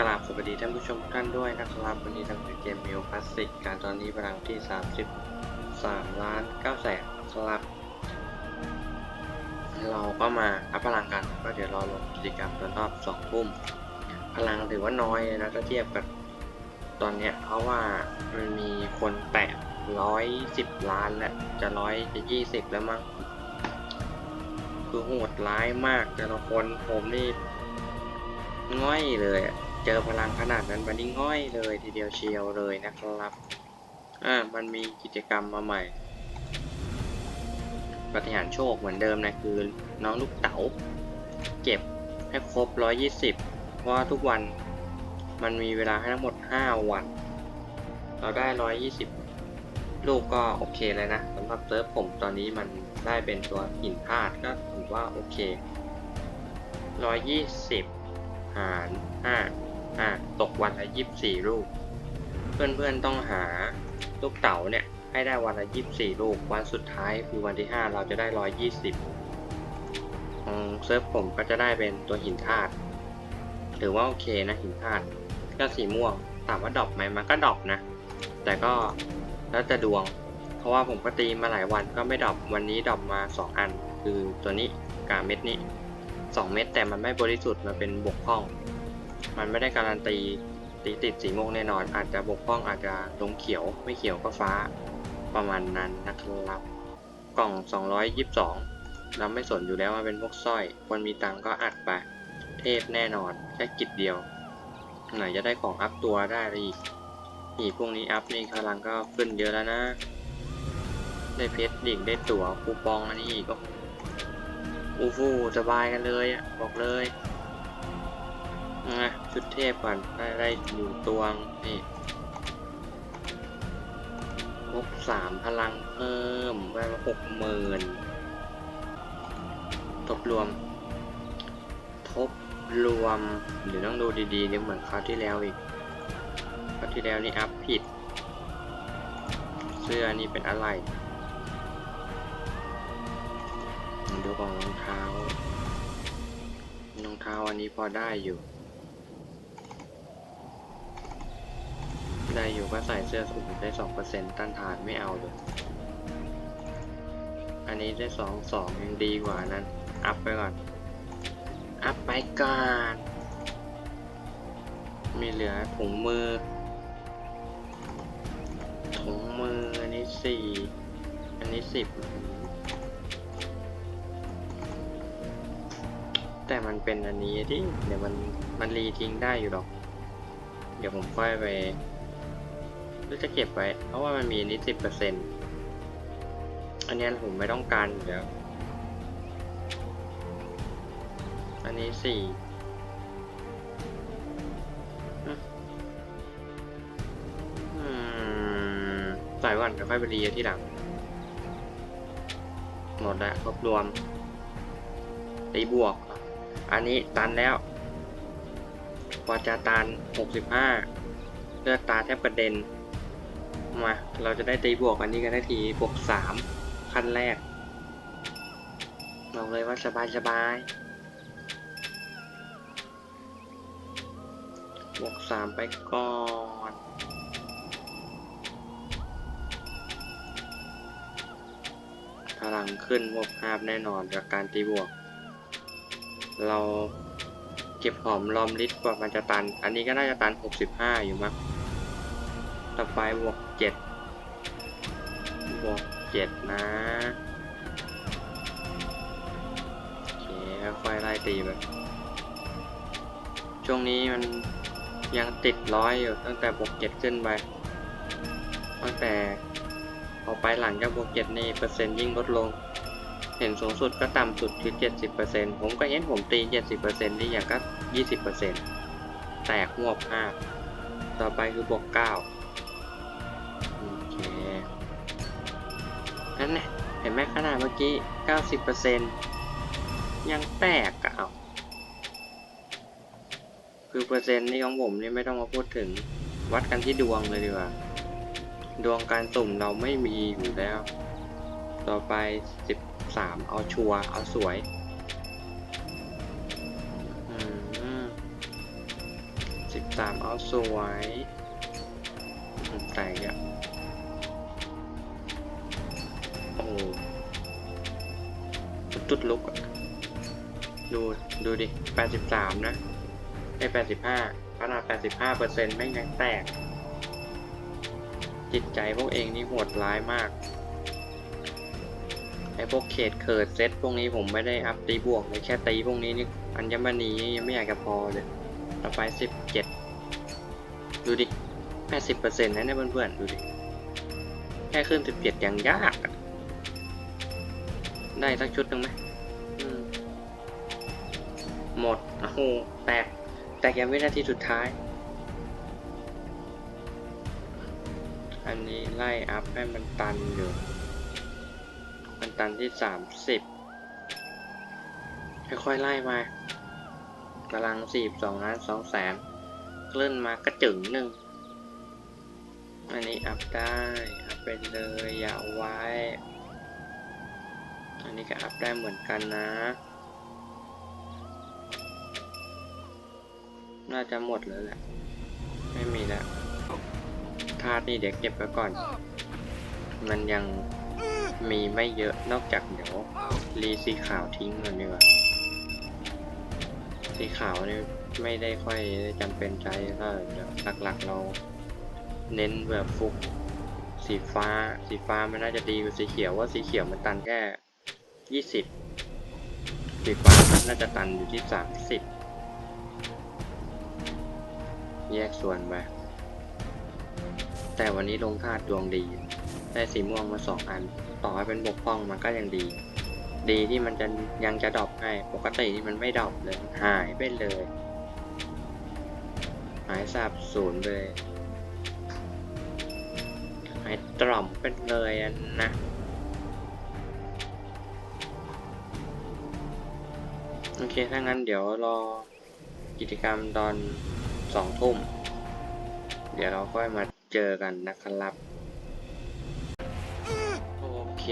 กราบสวัสดีท่านผู้ชมทุกท่านด้วยนะครับ วันนี้ทางเกมมิวคลาสสิกการตอนนี้พลังที่ 33ล้าน9แสนครับ เราก็มาอัพพลังกันก็เดี๋ยวรอลงกิจกรรมตอนรอบสองทุ่ม พลังถือว่าน้อยนะถ้าเทียบกับตอนเนี้ยเพราะว่ามันมีคนแตะร้อยสิบล้านแล้วจะร้อยจะยี่สิบแล้วมั้งคือโหดร้ายมากแต่ละคนผมนี่ง่อยเลยอะ เจอพลังขนาดนั้นวันนี้ง่อยเลยทีเดียวเชียวเลยนะครับ อ่า มันมีกิจกรรมมาใหม่ ปฏิหารโชคเหมือนเดิมนะคือน้องลูกเต๋า เก็บให้ครบ 120 เพราะว่าทุกวันมันมีเวลาให้ทั้งหมด 5 วัน เราได้ 120 ลูกก็โอเคเลยนะสำหรับเซิร์ฟผมตอนนี้มันได้เป็นตัวหินพาดก็ถือว่าโอเค 120 หารห้า อ่าตกวันละยี่สิบสี่ลูก เพื่อนๆต้องหาลูกเต๋าเนี่ยให้ได้วันละยี่สิบสี่ลูก วันสุดท้ายคือวันที่ห้าเราจะได้ร้อยยี่สิบของเซิร์ฟผมก็จะได้เป็นตัวหินธาตุถือว่าโอเคนะหินธาตุก็สีม่วงถามว่าดอปไหมมันก็ดอปนะ แต่ก็แล้วแต่ดวง เพราะว่าผมก็ตีมาหลายวันก็ไม่ดอปวันนี้ดอปมาสองอัน คือตัวนี้กาเม็ดนี้สองเม็ดแต่มันไม่บริสุทธิ์มันเป็นบกพร่อง มันไม่ได้การันตีตีติดสีม่วงแน่นอน อาจจะบกพร่องอาจจะลงเขียวไม่เขียวก็ฟ้าประมาณนั้นนะครับกล่อง 222 เราไม่สนอยู่แล้วว่าเป็นพวกสร้อยคนมีตังก็อัดไป เทพแน่นอนแค่กิจเดียว ไหนจะได้ของอัพตัวได้อีกอีพวกนี้อัพนี่พลังก็ขึ้นเยอะแล้วนะ ได้เพชรดิ่งได้ตั๋วคูปองอันนี้อีกก็อูฟูสบายกันเลยอะบอกเลย ชุดเทพก่อนได้ได้อยู่ตวง นี่ลบสามพลังเพิ่มได้มาหกหมื่นทบรวม ทบรวมเดี๋ยวต้องดูดีๆเดี๋ยเหมือนคราวที่แล้วอีกคราวที่แล้วนี่อัพผิด เสื้อนี่เป็นอะไรดูของรองเท้ารองเท้าอันนี้พอได้อยู่ ได้อยู่ก็ใส่เสื้อสูงได้สองเปอร์เซ็นต์ต้านทานไม่เอาเลย อันนี้ได้สองสองยังดีกว่านั้น อัพไปก่อน อัพไปก่อน มีเหลือถุงมือ ถุงมือ อันนี้สี่อันนี้สิบแต่มันเป็นอันนี้ที่เดี๋ยวมันมันรีทิ้งได้อยู่หรอก เดี๋ยวผมค่อยไป หรือจะเก็บไว้ เพราะว่ามันมีนนี้สิบเปอร์เซ็นต์อันนี้ผมไม่ต้องการอยู่แล้วอันนี้สี่ใส่ก่อนเดี๋ยวค่อยไปรีที่หลัง หมดแล้วครบรวมตีบวก อันนี้ตันแล้วพอจะตัน 65 เลือดตาแทบกระเด็น มา เราจะได้ตีบวกอันนี้กันได้ทีบวก3ขั้นแรกบอกเลยว่าสบายสบายบวก3ไปก่อนพลังขึ้นบวก5แน่นอนจากการตีบวก เราเก็บหอมรอมริดกว่ามันจะตัน อันนี้ก็น่าจะตัน 65 อยู่มั้งต่อไปบวก บวก7นะโอเคค่อยไล่ตีไปช่วงนี้มันยังติดร้อยอยู่ตั้งแต่บวก7ขึ้นไป ตั้งแต่พอไปหลังจากบวก7นี่เปอร์เซ็นต์ยิ่งลดลง เห็นสูงสุดก็ต่ำสุดคือ70%ผมก็เห็นผมตี70%นี่อย่างก็20%แตกหวบ5ต่อไปคือบวก9โอ นั่นแหละเห็นไหมขนาดเมื่อกี้ 90%ยังแตกอะเอาคือเปอร์เซ็นต์นี่ของผมนี่ไม่ต้องมาพูดถึงวัดกันที่ดวงเลยดีกว่า ดวงการสุ่มเราไม่มีอยู่แล้ว ต่อไป 13 เอาชัวร์เอาสวยอืมสิบสามเอาสวย แตกอะ ตุ๊ดลุกดูดูดิแปดสิบสามนะไอ้แปดสิบห้าขนาดแปดสิบห้าเปอร์เซ็นต์ไม่งยังแตก จิตใจพวกเองนี่โหดร้ายมาก ไอ้พวกเขตเขิดเซตพวกนี้ผมไม่ได้อัพตีบวกเลยแค่ตีพวกนี้นี่อัญมณียังไม่อยากจะพอเลยต่อไปสิบเจ็ดดูดิแปดสิบเปอร์เซ็นต์นะเนี่ยเพื่อนๆ ดูดิ แค่ขึ้นสิบเจ็ดยังยากอะ ได้สักชุดหนึ่งไหมหมด โอ้โห แตก แตกยังวินาทีสุดท้าย อันนี้ไล่อัพให้มันตันอยู่ มันตันที่สามสิบค่อยๆไล่มากำลังสี่สองล้านสองแสนเคลื่อนมากระจึงหนึ่ง อันนี้อัพได้ อัพไปเลยอย่าเอาไว้ อันนี้ก็อัพได้เหมือนกันนะ น่าจะหมดแล้วแหละ ไม่มีแล้วธาตุนี่เดี๋ยวเก็บไว้ก่อน มันยังมีไม่เยอะนอกจากเดี๋ยวรีสีขาวทิ้งก่อนดีกว่าสีขาวนี่ไม่ได้ค่อยจำเป็นใช้ก็หลักๆเราเน้นแบบฟุกสีฟ้า สีฟ้ามันน่าจะดีกว่าสีเขียวว่าสีเขียวมันตันแค่ ยี่สิบสีฟ้าน่าจะตันอยู่ที่สามสิบแยกส่วนไปแต่วันนี้ลงธาตุดวงดี ได้สีม่วงมาสองอัน ต่อให้เป็นบกพร่องมันก็ยังดี ดีที่มันจะยังจะดรอปให้ ปกติที่มันไม่ดรอปเลย หายไปเลย หายสาบสูญเลย หายตร่อมเป็นเลยนะ โอเค ถ้างั้นเดี๋ยวรอกิจกรรมตอนสองทุ่ม เดี๋ยวเราค่อยมาเจอกันนะครับ โอเค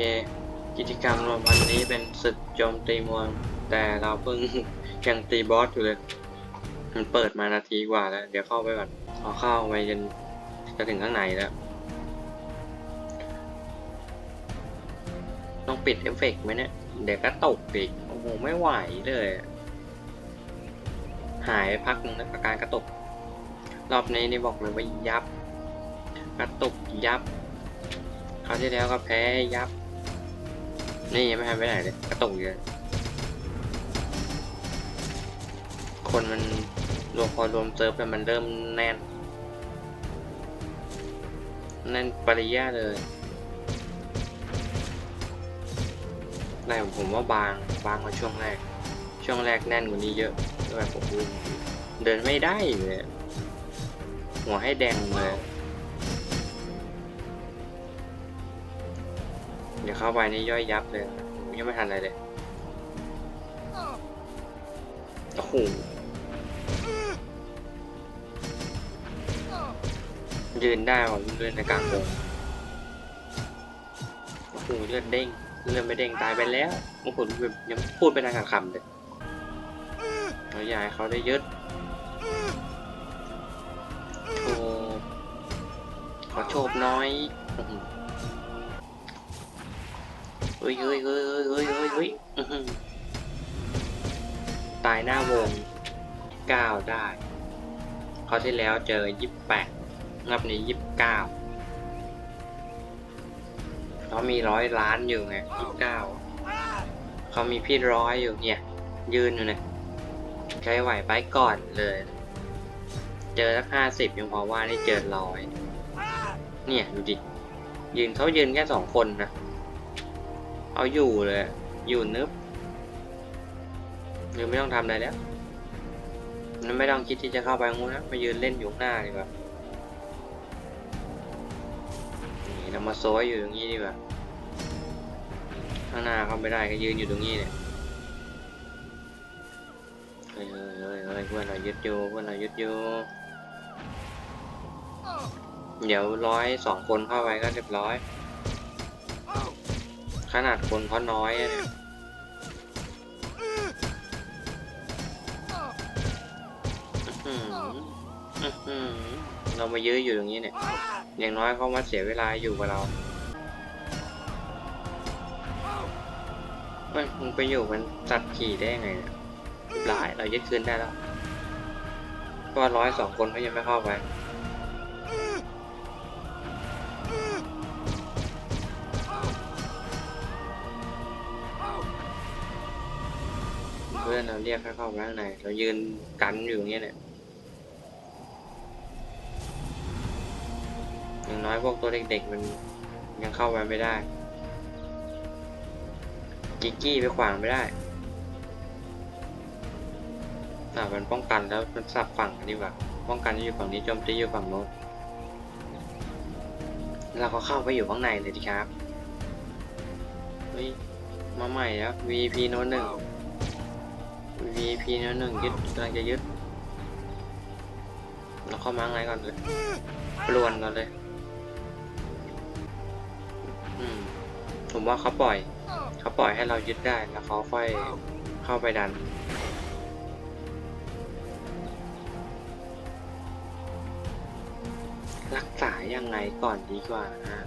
กิจกรรมวันนี้เป็นศึกโจมตีมืองแต่เราเพิ่งยังตีบอสอยู่เลย มันเปิดมานาทีกว่าแล้ว เดี๋ยวเข้าไปก่อนพอเข้าไปจนจะถึงข้างในแล้ว ต้องปิดเอฟเฟกต์ไหมเนี่ย เดี๋ยวก็ตกอีกโอ้โหไม่ไหวเลย หายไปพักหนึงแล้วอาการกระตุก รอบนี้นี่บอกเลยว่ายับ กระตุกยับคราวที่แล้วก็แพ้ยับ นี่ยังไม่ทันไปไหนเลยกระตุกเยอะคนมันรวมพอรวมเซิร์ฟแล้วมันเริ่มแน่น แน่นปริยาเลย แต่ผมว่าบางบางกว่าช่วงแรก ช่วงแรกแน่นกว่านี้เยอะแบบผมเดินไม่ได้เลยหัวให้แดงเลยเดี๋ยวเข้าไปนี่ย่อยยับเลยยังไม่ทันอะไรเลยโอ้โหยืนได้ว่ะเลือดในกลางวงโอ้โหเลือดเด้ง เลือดไม่เด้งตายไปแล้วโอ้โหแบบยังพูดไปนานกับคำเลยเราอยากให้เขาได้ยึดโชบขอโชบน้อยเฮ้ยเฮ้ยเฮ้ยเฮ้ยเฮ้ยเฮ้ยตายหน้าวงเก้าได้เขาที่แล้วเจอยี่สิบแปดรอบนี้ยี่สิบเก้า เขามีร้อยล้านอยู่ไงยี่เก้าเขามีพี่ร้อยอยู่เนี่ย ยืนอยู่เนี่ยใช้ไหวไปก่อนเลย เจอสักห้าสิบยังพอว่านี่เจอร้อยเนี่ยดูดิยืนเขายืนแค่สองคนนะเอาอยู่เลย อยู่นึบคือไม่ต้องทำอะไรแล้วมันไม่ต้องคิดที่จะเข้าไปงูนะมายืนเล่นอยู่หน้าดีกว่า นี่เรามาโซยอยู่ตรงนี้ดีกว่าข้างหน้าเข้าไม่ได้ก็ยืนอยู่ตรงนี้เนี่ยเฮ้ยเฮ้ยเฮ้ยเฮ้ยเพื่อนเรายึดอยู่เพื่อนเรายึดอยู่เดี๋ยวร้อยสองคนเข้าไปก็เรียบร้อย ขนาดคนเขาน้อยเนี่ยอื้อหืออื้อหือเรามายื้ออยู่ตรงนี้เนี่ย อย่างน้อยเขามาเสียเวลาอยู่กับเราเฮ้ยมึงไปอยู่มันจัดขี่ได้ไงเนี่ยหลายเรายึดคืนได้แล้วก็ร้อยสองคนเขายังไม่เข้าไปเพื่อนเราเรียกให้เข้าไปข้างในเรายืนกันอยู่เงี้ยเนี่ย อย่างน้อยพวกตัวเด็กๆมันยังเข้าไปไม่ได้ กิกกี้ไปขวางไม่ได้อ่ามันป้องกันแล้วมันสับฝั่งนดีกว่า ป้องกันอยู่ฝั่งนี้โจมตีอยู่ฝั่งโน้นเราก็เข้าไปอยู่ข้างในเลยดีครับ เฮ้ย มาใหม่แล้ว VP โน้นหนึ่ง VP โน้นหนึ่งยึดกำลังจะยึดเราเข้ามาข้างก่อนเลยปลวนก่อนเลย ผมว่าเขาปล่อยเขาปล่อยให้เรายึดได้แล้วเขาค่อยเข้าไปดัน รักษายังไงก่อนดีกว่านะ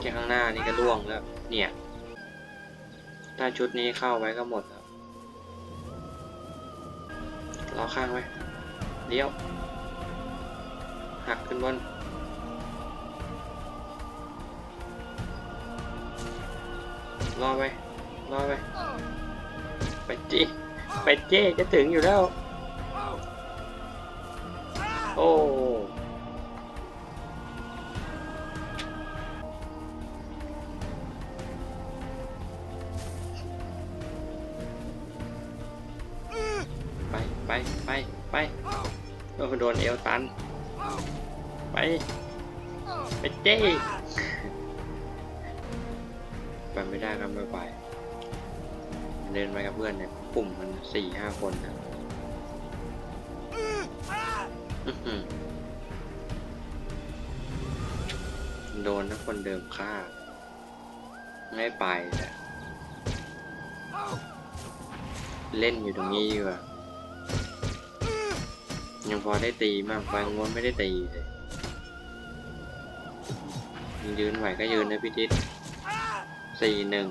แค่ข้างหน้านี่ก็ล่วงแล้ว เนี่ย ถ้าชุดนี้เข้าไว้ก็หมดแล้วรอข้างไว้เลี้ยว หักขึ้นบน รอไปรอไปไปจีไปเจ้จะถึงอยู่แล้ว โอ้ไปไปไปไปโอ้โดนเอวตัน ไป ไปเจ้ ไปไม่ได้ก็ไม่ไป เดินไปกับเพื่อนเนี่ยกลุ่มมันสี่ห้าคนนะโดนนะคนเดิมฆ่า ไม่ไปแต่เล่นอยู่ตรงนี้ดีกว่ายังพอได้ตีมากบางวันไม่ได้ตีเลยยืนไหวก็ยืนนะพี่ทิศ สี่หนึ่ง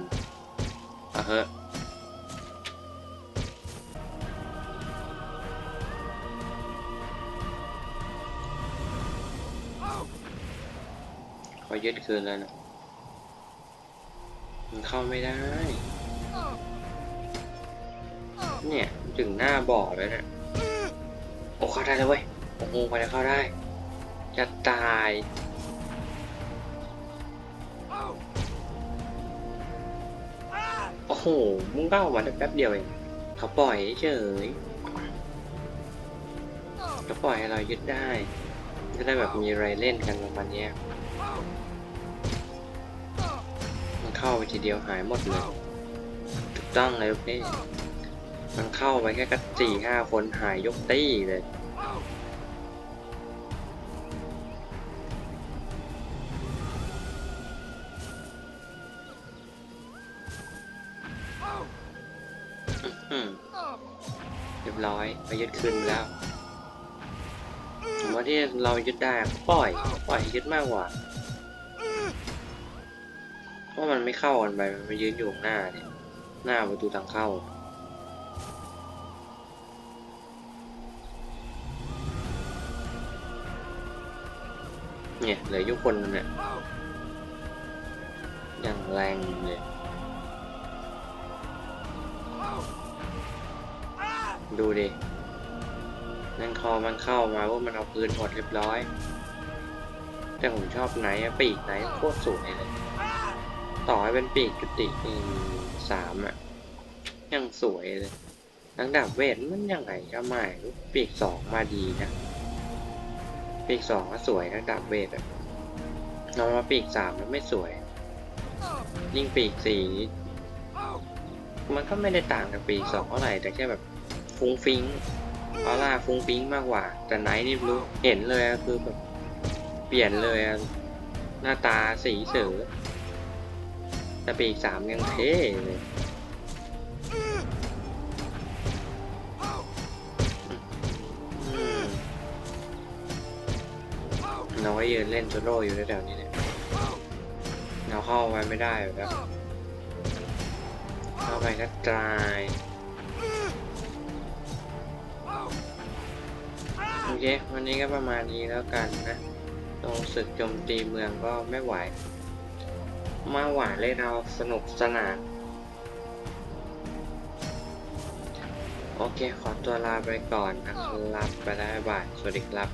อะเฮ้เขายึดคืนแล้วนะ มันเข้าไม่ได้ เนี่ย ถึงหน้าบ่อแล้วเนี่ยโอ้เข้าได้เลยเว้ย โอ้โหไปแล้วเข้าได้ จะตาย มึงเข้ามาได้แป๊บเดียวเองเขาปล่อยเฉยเขาปล่อยให้เรายึดได้จะได้แบบมีอะไรเล่นกันประมาณนี้มันเข้าไปทีเดียวหายหมดเลยถูกต้องเลยโอเคมันเข้าไปแค่กัสี่ห้าคนหายยกตี้เลย อืมเรียบร้อยไปยึดคืนแล้วผมว่าที่เรายึดได้ปล่อย ปล่อยยึดมากกว่าเพราะมันไม่เข้ากันไปมันยืนอยู่หน้าเนี่ย หน้าประตูทางเข้าเนี่ยเหลือยู่คนนึงเนี่ยยังแรงเลย ดูดินั่นคอมันเข้ามาว่ามันเอาปืนหมดเรียบร้อย แต่ผมชอบไหนอะปีกไหนโคตรสวยเลย ต่อให้เป็นปีกจุติอืมสามอะยังสวยเลยนังดาบเวทมันยังไงก็ไม่รู้ปีกสองมาดีนะปีกสองก็สวยนังดาบเวทอะนอนมาปีกสามแล้วไม่สวย ยิ่งปีกสี่นี่มันก็ไม่ได้ต่างกับปีกสองเท่าไหร่แต่แค่แบบ ฟุ้งฟิ้งออร่าฟุ้งฟิ้งมากกว่า แต่ไนท์นี่รู้เห็นเลยคือแบบเปลี่ยนเลยหน้าตาสีเสือจะปีกสามยังเท่เลยน้อยยืนเล่นโซโล่อยู่แถวนี้เนี่ยเราเข้าไว้ไม่ได้แล้วเข้าไปก็ตาย โอเค วันนี้ก็ประมาณนี้แล้วกันนะตรงศึกโจมตีเมืองก็ไม่ไหว มาหวานเลยเราสนุกสนานโอเค ขอตัวลาไปก่อนนะครับ ไปได้บ่าย สวัสดีครับ